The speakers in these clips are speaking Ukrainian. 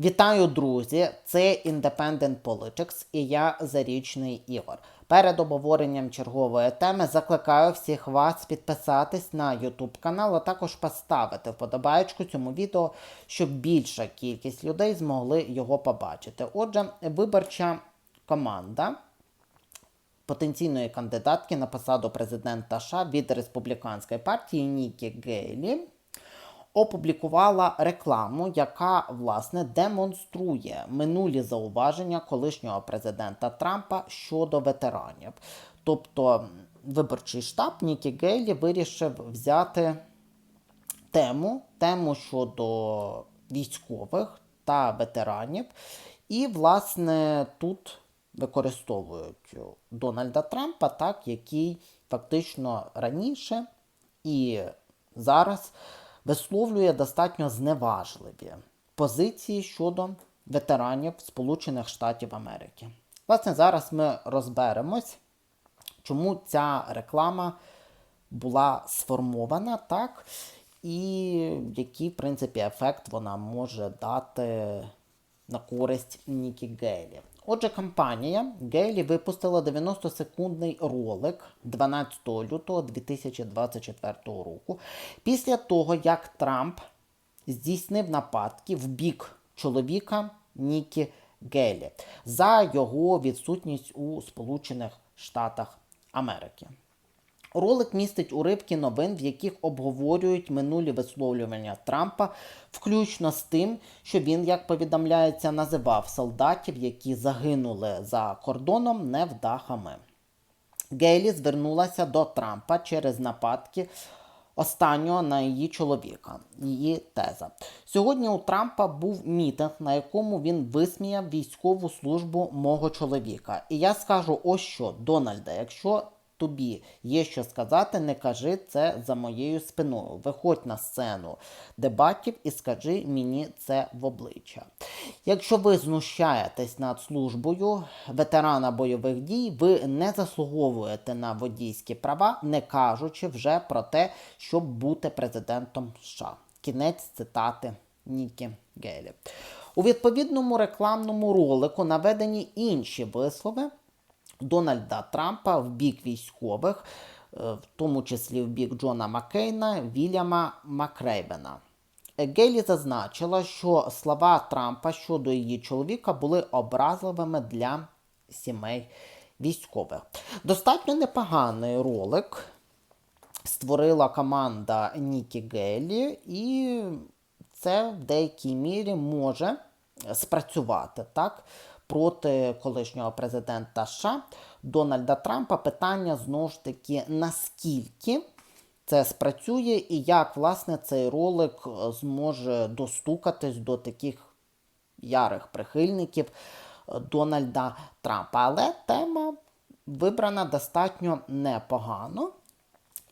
Вітаю, друзі! Це Independent Politics і я Зарічний Ігор. Перед обговоренням чергової теми закликаю всіх вас підписатись на YouTube канал, а також поставити вподобаєчку цьому відео, щоб більша кількість людей змогли його побачити. Отже, виборча команда потенційної кандидатки на посаду президента США від республіканської партії Нікі Гейлі опублікувала рекламу, яка власне демонструє минулі зауваження колишнього президента Трампа щодо ветеранів. Тобто виборчий штаб Нікі Гейлі вирішив взяти тему, тему щодо військових та ветеранів, і, власне, тут використовують Дональда Трампа, так, який фактично раніше і зараз висловлює достатньо зневажливі позиції щодо ветеранів Сполучених Штатів Америки. Власне, зараз ми розберемось, чому ця реклама була сформована так, і який, в принципі, ефект вона може дати на користь Нікі Гейлі. Отже, компанія Гейлі випустила 90-секундний ролик 12 лютого 2024 року після того, як Трамп здійснив нападки в бік чоловіка Нікі Гейлі за його відсутність у Сполучених Штатах Америки. Ролик містить уривки новин, в яких обговорюють минулі висловлювання Трампа, включно з тим, що він, як повідомляється, називав солдатів, які загинули за кордоном невдахами. Гейлі звернулася до Трампа через нападки останнього на її чоловіка. Її теза. Сьогодні у Трампа був мітинг, на якому він висміяв військову службу мого чоловіка. І я скажу ось що, Дональда, якщо тобі є що сказати, не кажи це за моєю спиною. Виходь на сцену дебатів і скажи мені це в обличчя. Якщо ви знущаєтесь над службою ветерана бойових дій, ви не заслуговуєте на водійські права, не кажучи вже про те, щоб бути президентом США. Кінець цитати Нікі Гейлі. У відповідному рекламному ролику наведені інші вислови. Дональда Трампа в бік військових, е, в тому числі в бік Джона Маккейна, Вільяма Макрейбена. Гейлі зазначила, що слова Трампа щодо її чоловіка були образливими для сімей військових. Достатньо непоганий ролик створила команда Нікі Гейлі, і це в деякій мірі може спрацювати так проти колишнього президента США Дональда Трампа. Питання знову ж таки, наскільки це спрацює, і як власне цей ролик е, зможе достукатись до таких ярих прихильників е, Дональда Трампа. Але тема вибрана достатньо непогано.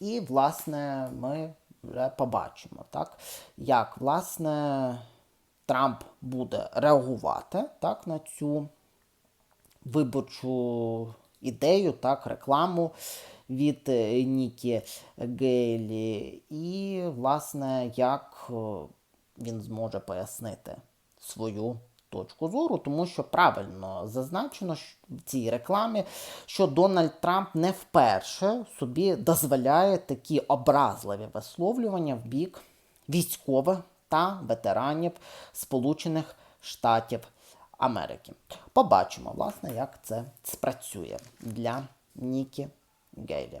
І, власне, ми вже побачимо, так, як, власне, Трамп буде реагувати так, на цю виборчу ідею, так, рекламу від е, Нікі Гейлі, і, власне, як е, він зможе пояснити свою точку зору, тому що правильно зазначено в цій рекламі, що Дональд Трамп не вперше собі дозволяє такі образливі висловлювання в бік військових та ветеранів Сполучених Штатів Америки. Побачимо, власне, як це спрацює для Нікі Гейлі.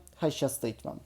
Хай щастить вам!